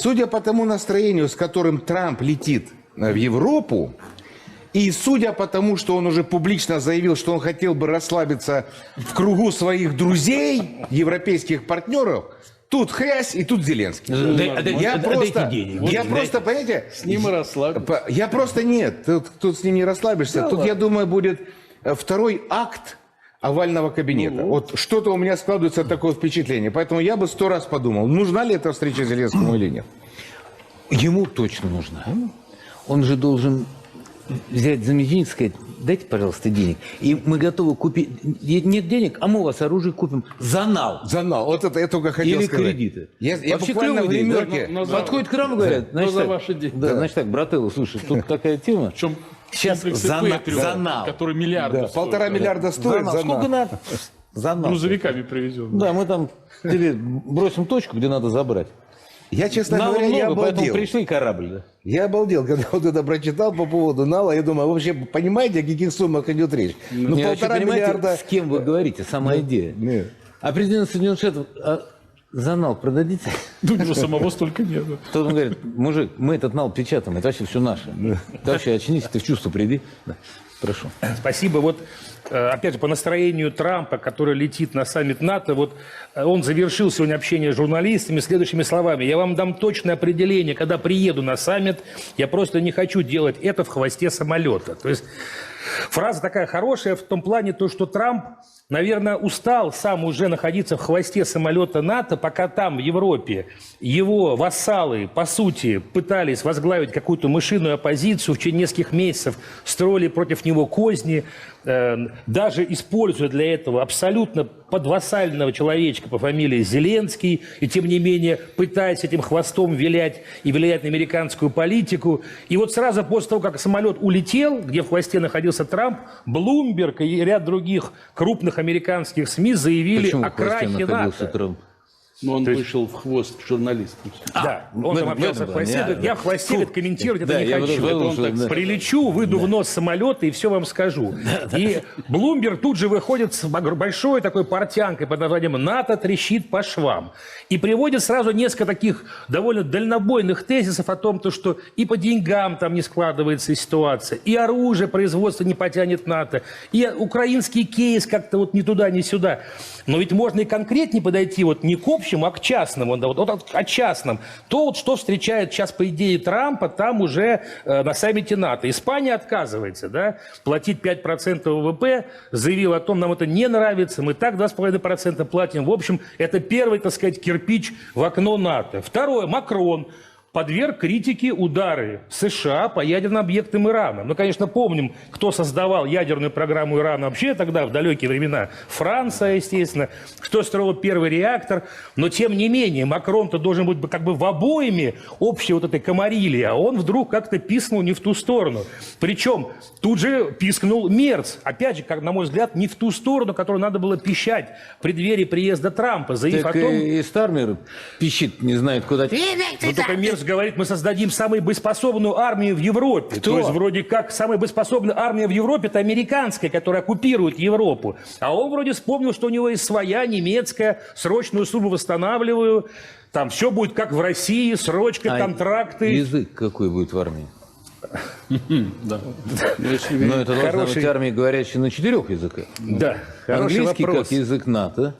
Судя по тому настроению, с которым Трамп летит э, в Европу, и судя по тому, что он уже публично заявил, что он хотел бы расслабиться в кругу своих друзей, европейских партнеров, тут хрясь и тут Зеленский. Дай- дай- Я дай- просто, дайте денег. я Вот, просто, понимаете, С ним и расслабиться. П- Я просто нет. Тут, тут с ним не расслабишься. тут, я думаю, будет э, второй акт овального кабинета. Вот что-то у меня складывается такое впечатление. Поэтому я бы сто раз подумал, нужна ли эта встреча Зеленскому или нет. Ему точно нужно. Он же должен взять за мизинец и сказать, дайте, пожалуйста, денег. И мы готовы купить... Нет денег, а мы у вас оружие купим за нал. Занал. Вот это я только хотел Или сказать. кредиты. Я, я Вообще буквально в идея, да? Но- но Подходит к храму и говорят, Но значит, за так, ваши деньги. Да, значит так, брателло, слушай, тут такая тема. Причем Сейчас за, Патриот, за нал. который миллиарды Да, стоит, полтора да. миллиарда За стоит. нал. за Сколько нал. надо? За нал. Грузовиками привезен. Да, мы там тебе бросим точку, где надо забрать. Я, честно Нала говоря, я много, поэтому обалдел. пришли корабль. Да. Я обалдел, когда вот это прочитал по поводу Нала. Я думаю, вы вообще понимаете, о каких суммах идет речь? Ну, вообще, полтора миллиарда. с кем вы говорите, сама идея. Нет. А президент Соединенных Штатов, а за нал продадите? Ну, у него самого столько нет. Тот он говорит, мужик, мы этот нал печатаем, это вообще все наше. Ты вообще очнись, ты в чувство приди. Да. Прошу. Спасибо. Вот, э, опять же, по настроению Трампа, который летит на саммит НАТО, вот э, он завершил сегодня общение с журналистами следующими словами. Я вам дам точное определение, когда приеду на саммит, я просто не хочу делать это в хвосте самолета. То есть фраза такая хорошая в том плане, то, что Трамп, наверное, устал сам уже находиться в хвосте самолета НАТО, пока там, в Европе, его вассалы, по сути, пытались возглавить какую-то мышиную оппозицию, в течение нескольких месяцев строили против него козни, даже используя для этого абсолютно подвассального человечка по фамилии Зеленский, и тем не менее пытаясь этим хвостом вилять и влиять на американскую политику. И вот сразу после того, как самолет улетел, где в хвосте находился Трамп, Блумберг и ряд других крупных американских СМИ заявили Почему о крахе НАТО. Трамп? Но он вышел в хвост журналистам. Да, в он там этом- в общался в хвосте, говорит, а, я в хвосте говорит, комментировать Да, это не я хочу. вот он так да. Прилечу, выйду в нос самолета и все вам скажу. И Блумберг тут же выходит с большой такой портянкой под названием «НАТО трещит по швам». И приводит сразу несколько таких довольно дальнобойных тезисов о том, то, что и по деньгам там не складывается ситуация, и оружие производство не потянет НАТО, и украинский кейс как-то вот ни туда, ни сюда. Но ведь можно и конкретнее подойти вот не к общему, а к частному, вот, вот о частном. То, вот, что встречает сейчас, по идее, Трампа, там уже э, на саммите НАТО. Испания отказывается да, платить 5% ВВП, заявила о том, нам это не нравится, мы так 2,5% платим. В общем, это первый, так сказать, кирпич в окно НАТО. Второе, Макрон подверг критике удары США по ядерным объектам Ирана. Мы, конечно, помним, кто создавал ядерную программу Ирана вообще тогда, в далекие времена. Франция, естественно. Кто строил первый реактор. Но, тем не менее, Макрон-то должен быть бы как бы в обоими общей вот этой комарилии, а он вдруг как-то писнул не в ту сторону. Причем тут же пискнул Мерц. Опять же, как, на мой взгляд, не в ту сторону, которую надо было пищать в преддверии приезда Трампа, заявив Так о том... и, и Стармер пищит, не знает куда. Но только Мерц говорит, мы создадим самую боеспособную армию в Европе. Кто? То есть вроде как самая боеспособная армия в Европе это американская, которая оккупирует Европу. А он вроде вспомнил, что у него есть своя немецкая, срочную службу восстанавливаю. Там все будет как в России, срочка, А контракты. Язык какой будет в армии? Да. Ну, Но это должна быть армия, говорящая на четырех языках. Да, Английский как язык НАТО,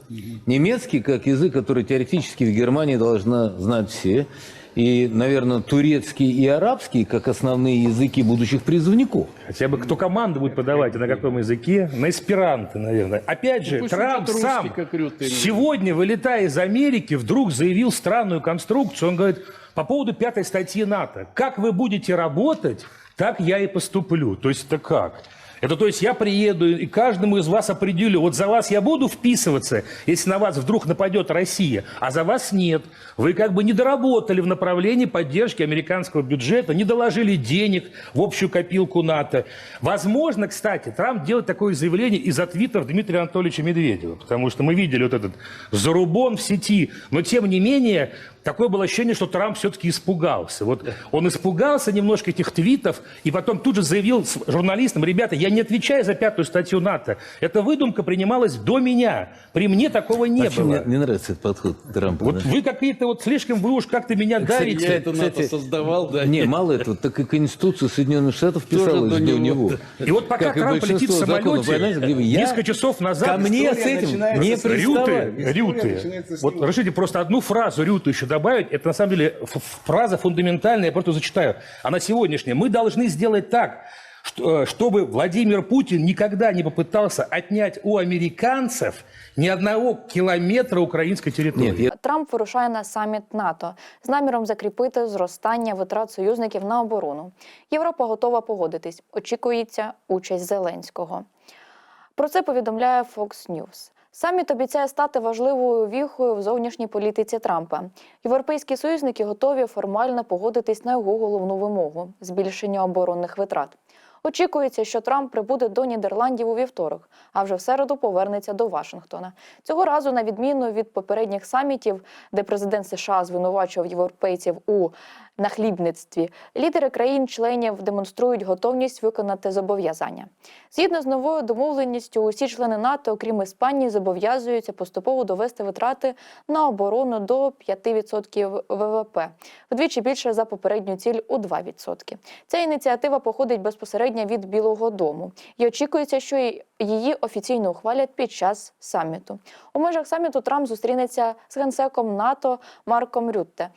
немецкий как язык, который теоретически в Германии должна знать все, и, наверное, турецкий и арабский как основные языки будущих призывников. Хотя бы кто команду будет подавать, и на каком языке? На эсперанто, наверное. Опять же, пусть Трамп русский, сам сегодня, вылетая из Америки, вдруг заявил странную конструкцию. Он говорит, по поводу пятой статьи НАТО. Как вы будете работать, так я и поступлю. То есть это как? Это то есть я приеду и каждому из вас определю, вот за вас я буду вписываться, если на вас вдруг нападет Россия, а за вас нет. Вы как бы не доработали в направлении поддержки американского бюджета, не доложили денег в общую копилку НАТО. Возможно, кстати, Трамп делает такое заявление из-за твиттер Дмитрия Анатольевича Медведева, потому что мы видели вот этот зарубон в сети, но тем не менее такое было ощущение, что Трамп все-таки испугался. Вот он испугался немножко этих твитов, и потом тут же заявил журналистам, ребята, я не отвечаю за пятую статью НАТО. Эта выдумка принималась до меня. При мне такого не Вообще было. мне не нравится этот подход Трампа. Вот да. вы какие-то вот слишком, вы уж как-то меня давите. Я это НАТО кстати, создавал, да. Не, мало этого, так и Конституция Соединенных Штатов писалась до до него. него. И вот пока Как Трамп летит в законов, самолете, понимаете, я несколько часов назад... Ко мне с этим не с Рюты, Рюты. Вот разрешите просто одну фразу Рюту еще добавить. Это на самом деле ф- ф- фраза фундаментальная, я просто зачитаю. Она сегодняшняя. Мы должны сделать так, что- э, чтобы Владимир Путин никогда не попытался отнять у американцев ни одного километра украинской территории. Нет, я Трамп вирушає на саміт НАТО з наміром закріпити зростання витрат союзників на оборону. Європа готова погодитись. Очікується участь Зеленського. Про це повідомляє Fox News. Саміт обіцяє стати важливою віхою в зовнішній політиці Трампа. Європейські союзники готові формально погодитись на його головну вимогу збільшення оборонних витрат. Очікується, що Трамп прибуде до Нідерландів у вівторок, а вже в середу повернеться до Вашингтона. Цього разу, на відміну від попередніх самітів, де президент США звинувачував європейців у нахлібництві, лідери країн-членів демонструють готовність виконати зобов'язання. Згідно з новою домовленістю, усі члени НАТО, окрім Іспанії, зобов'язуються поступово довести витрати на оборону до 5% ВВП, вдвічі більше за попередню ціль у 2%. Ця ініціатива походить безпосередньо від Білого Дому і очікується, що її офіційно ухвалять під час саміту. У межах саміту Трамп зустрінеться з генсеком НАТО Марком Рютте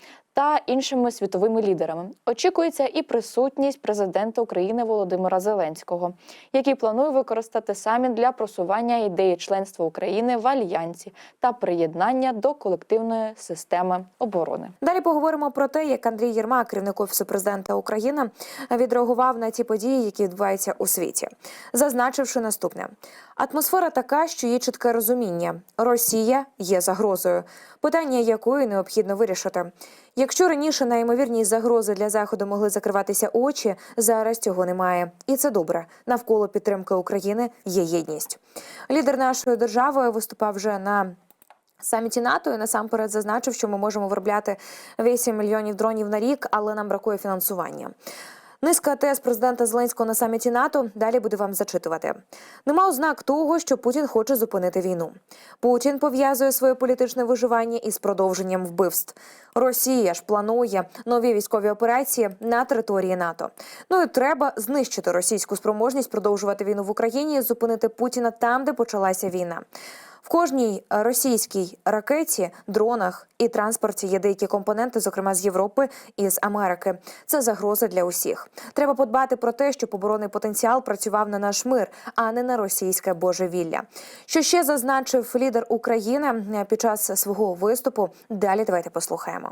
та іншими світовими лідерами. Очікується і присутність президента України Володимира Зеленського, який планує використати саміт для просування ідеї членства України в альянсі та приєднання до колективної системи оборони. Далі поговоримо про те, як Андрій Єрмак, керівник офісу президента України, відреагував на ті події, які відбуваються у світі, зазначивши наступне: атмосфера така, що є чітке розуміння: Росія є загрозою, питання якої необхідно вирішити. Якщо раніше на ймовірність загрози для заходу могли закриватися очі, зараз цього немає, і це добре. Навколо підтримки України є єдність. Лідер нашої держави виступав вже на Саміті НАТО і насамперед зазначив, що ми можемо виробляти 8 мільйонів дронів на рік, але нам бракує фінансування. Низка тез президента Зеленського на саміті НАТО далі буде вам зачитувати. Нема ознак того, що Путін хоче зупинити війну. Путін пов'язує своє політичне виживання із продовженням вбивств. Росія ж планує нові військові операції на території НАТО. Ну і треба знищити російську спроможність продовжувати війну в Україні зупинити Путіна там, де почалася війна. Кожній російській ракеті, дронах і транспорті є деякі компоненти, зокрема з Європи і з Америки. Це загроза для усіх. Треба подбати про те, щоб оборонний потенціал працював на наш мир, а не на російське божевілля. Що ще зазначив лідер України під час свого виступу? Далі давайте послухаємо.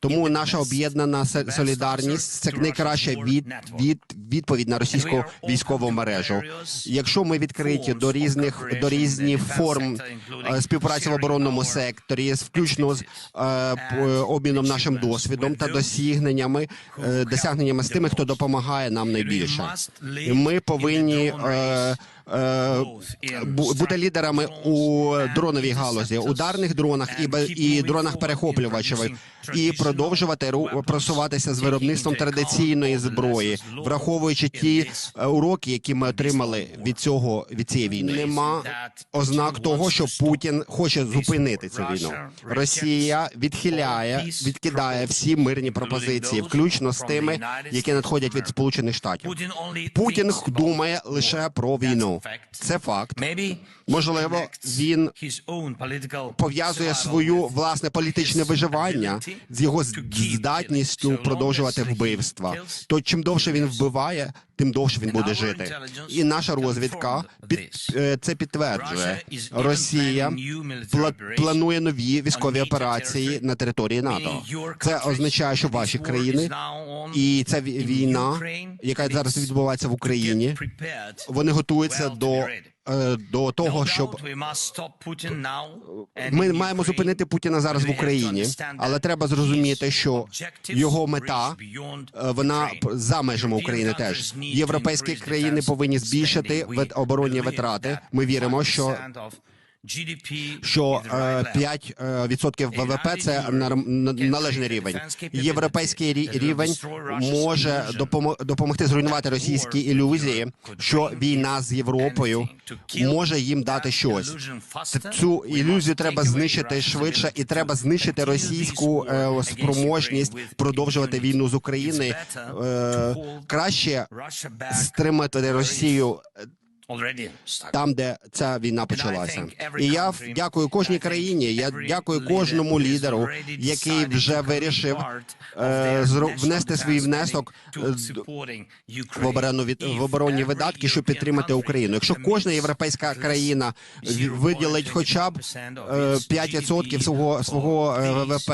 Тому наша об'єднана со- солідарність це найкраща від, від відповідь на російську військову мережу. Якщо ми відкриті до різних до різних форм е, співпраці в оборонному секторі, включно з е, обміном нашим досвідом та досягненнями, е, досягненнями з тими, хто допомагає нам найбільше. Ми повинні. Е, бути лідерами у дроновій галузі, ударних дронах і і дронах перехоплювачів, і продовжувати ру- просуватися з виробництвом традиційної зброї, враховуючи ті е, уроки, які ми отримали від цього від цієї війни. Нема ознак того, що Путін хоче зупинити цю війну. Росія відхиляє, відкидає всі мирні пропозиції, включно з тими, які надходять від Сполучених Штатів. Путін думає лише про війну. Це факт. Можливо, він пов'язує свою власне політичне виживання з його здатністю продовжувати вбивства. То чим довше він вбиває, тим довше він буде жити. І наша розвідка під е, це підтверджує. Росія пла- планує нові військові операції на території НАТО. Це означає, що ваші країни і ця війна, яка зараз відбувається в Україні, вони готуються до, до того, щоб ми маємо зупинити Путіна зараз в Україні, але треба зрозуміти, що його мета е, вона за межами України теж. Європейські країни повинні збільшити оборонні витрати. Ми віримо, що що е, 5 е, відсотків ВВП це належний рівень. Європейський рівень може допомо- допомогти зруйнувати російські ілюзії, що війна з Європою може їм дати щось. Цю ілюзію треба знищити швидше, і треба знищити російську е, спроможність продовжувати війну з України. Е, краще стримати Росію е, там, де ця війна почалася. І я дякую кожній країні. Я дякую кожному лідеру, який вже вирішив е, внести свій внесок е, в оборону від в оборонні видатки, щоб підтримати Україну. Якщо кожна європейська країна виділить хоча б е, 5% свого свого е, ВВП,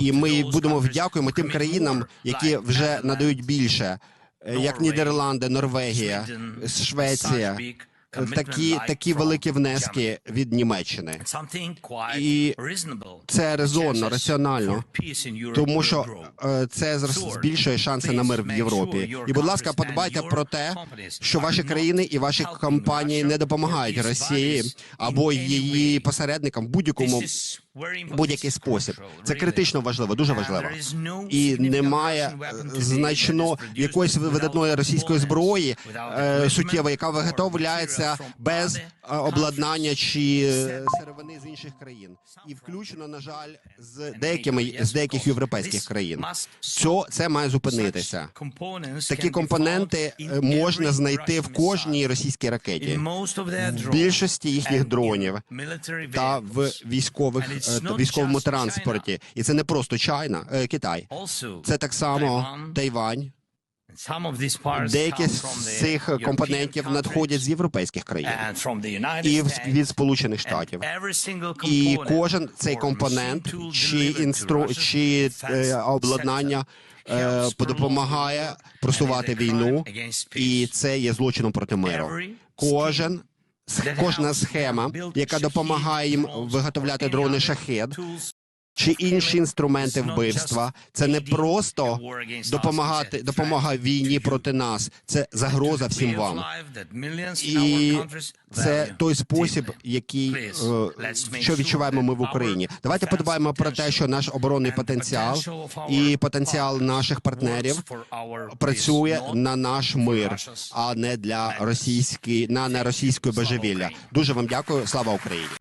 і ми будемо вдякуємо тим країнам, які вже надають більше, е, як Нідерланди, Норвегія, Швеція. Такі такі великі внески від Німеччини. І Це резонно, раціонально, тому що е, це збільшує шанси на мир в Європі. І, будь лака, подбайте про те, що ваші країни і ваші компанії не допомагають Росії або її посередникам в будь-якому будь-який спосіб. Це критично важливо, дуже важливо. І немає е, значно якоїсь видатної російської зброї е, суттєвої, яка виготовляється без е, обладнання чи сировини з інших країн, і включно, на жаль, з деякими з деяких європейських країн. Цьо це має зупинитися. Такі компоненти можна знайти в кожній російській ракеті, в більшості їхніх дронів та в військових військовому транспорті. І це не просто Чайна, е, Китай. Це так само Тайвань. Деякі з цих компонентів надходять з європейських країн і від Сполучених Штатів. І кожен цей компонент чи інстру чи е, обладнання е, допомагає просувати війну, і це є злочином проти миру. Кожен кожна схема, яка допомагає їм виготовляти дрони шахед чи інші інструменти вбивства, це не просто допомагати допомога війні проти нас, це загроза всім вам. І це той спосіб, який е, що відчуваємо ми в Україні. Давайте подбаємо про те, що наш оборонний потенціал і потенціал наших партнерів працює на наш мир, а не для російської на не російської божевілля. Дуже вам дякую. Слава Україні.